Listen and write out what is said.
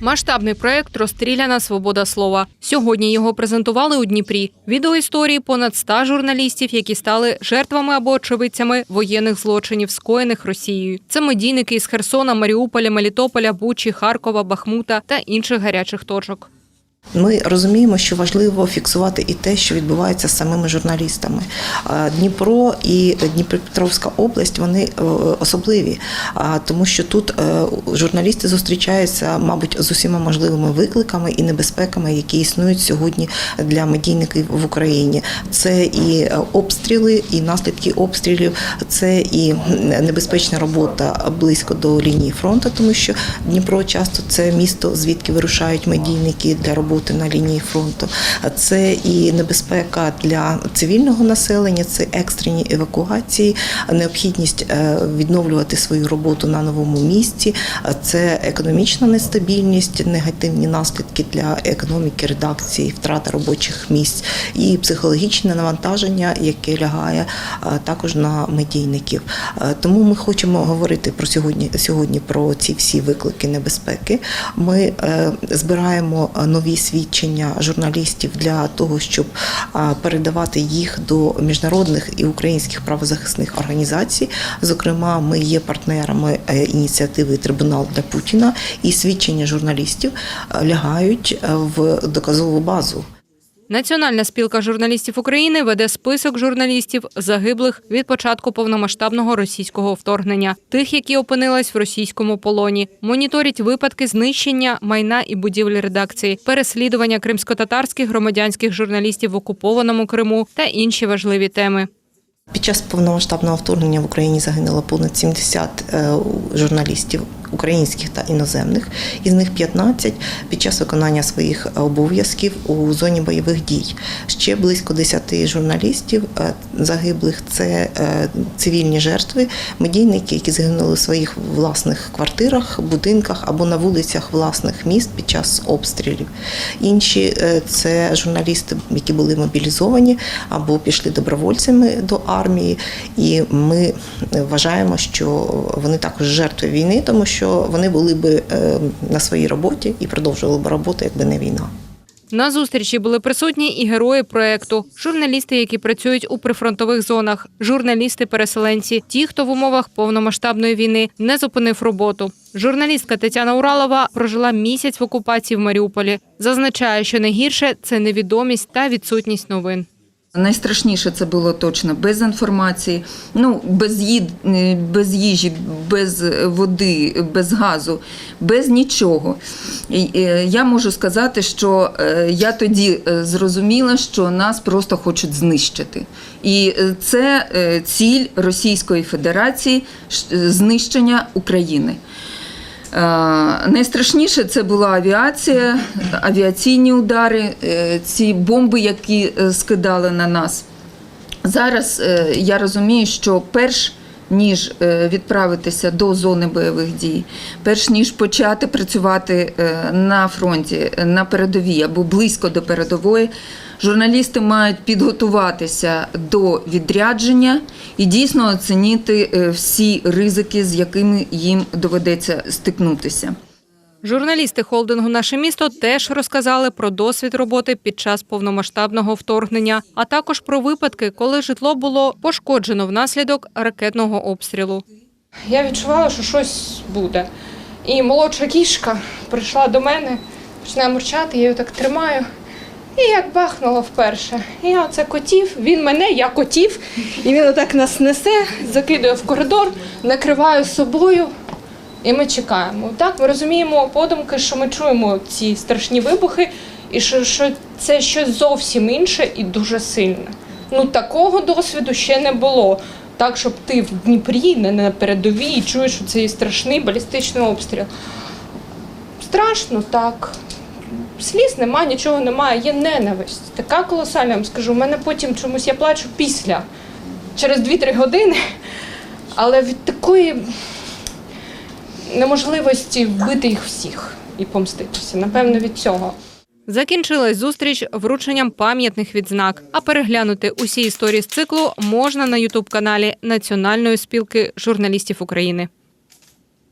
Масштабний проект Розстріляна свобода слова. Сьогодні його презентували у Дніпрі. Відеоісторії понад ста журналістів, які стали жертвами або очевидцями воєнних злочинів, скоєних Росією. Це медійники із Херсона, Маріуполя, Мелітополя, Бучі, Харкова, Бахмута та інших гарячих точок. Ми розуміємо, що важливо фіксувати і те, що відбувається з самими журналістами. Дніпро і Дніпропетровська область вони е, особливі, тому що тут е, журналісти зустрічаються, мабуть, з усіма можливими викликами і небезпеками, які існують сьогодні для медійників в Україні. Це і е, обстріли, і наслідки обстрілів, це і небезпечна робота близько до лінії фронту, тому що Дніпро часто це місто, звідки вирушають медійники для роботи на лінії фронту. Це і небезпека для цивільного населення, це екстрені евакуації, необхідність е, відновлювати свою роботу на новому місці, це економічна нестабільність, негативні наслідки для економіки, редакції, втрата робочих місць і психологічне навантаження, яке лягає е, також на медійників. Е, Тому ми хочемо говорити про сьогодні сьогодні про ці всі виклики небезпеки. Ми збираємо нові свідчення журналістів для того, щоб передавати їх до міжнародних і українських правозахисних організацій. Зокрема, ми є партнерами е, ініціативи Трибунал для Путіна, і свідчення журналістів е, лягають е, в доказову базу. Національна спілка журналістів України веде список журналістів загиблих від початку повномасштабного російського вторгнення, тих, які опинились в російському полоні, моніторить випадки знищення майна і будівлі редакції, переслідування кримсько-татарських громадянських журналістів в окупованому Криму та інші важливі теми. Під час повномасштабного вторгнення в Україні загинуло понад 70 е, журналістів українських та іноземних, із них 15 під час виконання своїх обов'язків у зоні бойових дій. Ще близько 10 журналістів е, загиблих це е, цивільні жертви, медійники, які загинули в своїх власних квартирах, будинках або на вулицях власних міст під час обстрілів. Інші е, це журналісти, які були мобілізовані або пішли добровольцями до армії, і ми вважаємо, що вони також жертви війни, тому що вони були би е, на своїй роботі і продовжували б роботу, якби не війна. На зустрічі були присутні і герої проекту, журналісти, які працюють у прифронтових зонах, журналісти-переселенці, ті, хто в умовах повномасштабної війни не зупинив роботу. Журналістка Тетяна Уралова прожила місяць в окупації в Маріуполі. Зазначає, що найгірше це невідомість та відсутність новин. Найстрашніше це було точно без інформації, ну без їд, без їжі, без води, без газу, без нічого. Е, Я можу сказати, що е, я тоді е, зрозуміла, що нас просто хочуть знищити. І е, це е, ціль Російської Федерації знищення України. Е, Найстрашніше це була авіація, авіаційні удари, е, ці бомби, які е, скидали на нас. Зараз я розумію, що перш ніж е, відправитися до зони бойових дій, перш ніж почати працювати е, на фронті, е, на передовій або близько до передової, журналісти мають підготуватися до відрядження і дійсно оцінити всі ризики, з якими їм доведеться стикнутися. Журналісти холдингу Наше місто теж розказали про досвід роботи під час повномасштабного вторгнення, а також про випадки, коли житло було пошкоджено внаслідок ракетного обстрілу. Я відчувала, що щось буде. І молодша кішка прийшла до мене, починає мурчати, я її так тримаю. І як бахнуло вперше. І я оце котів, він мене, я котів. І він отак нас несе, закидує в коридор, накриває собою. І ми чекаємо. Так, ми розуміємо подумки, що ми чуємо ці страшні вибухи, і що, що це щось зовсім інше і дуже сильне. Ну такого досвіду ще не було. Так, щоб ти в Дніпрі, не на передовій, і чуєш що цей страшний балістичний обстріл. Страшно, так. Сліз немає, нічого немає, є ненависть. Така колосальна, я вам скажу. У мене потім чомусь я плачу після, через 2-3 години. Але від такої неможливості вбити їх всіх і помститися. Напевно, від цього. Закінчилась зустріч врученням пам'ятних відзнак. А переглянути усі історії з циклу можна на ютуб каналі Національної спілки журналістів України.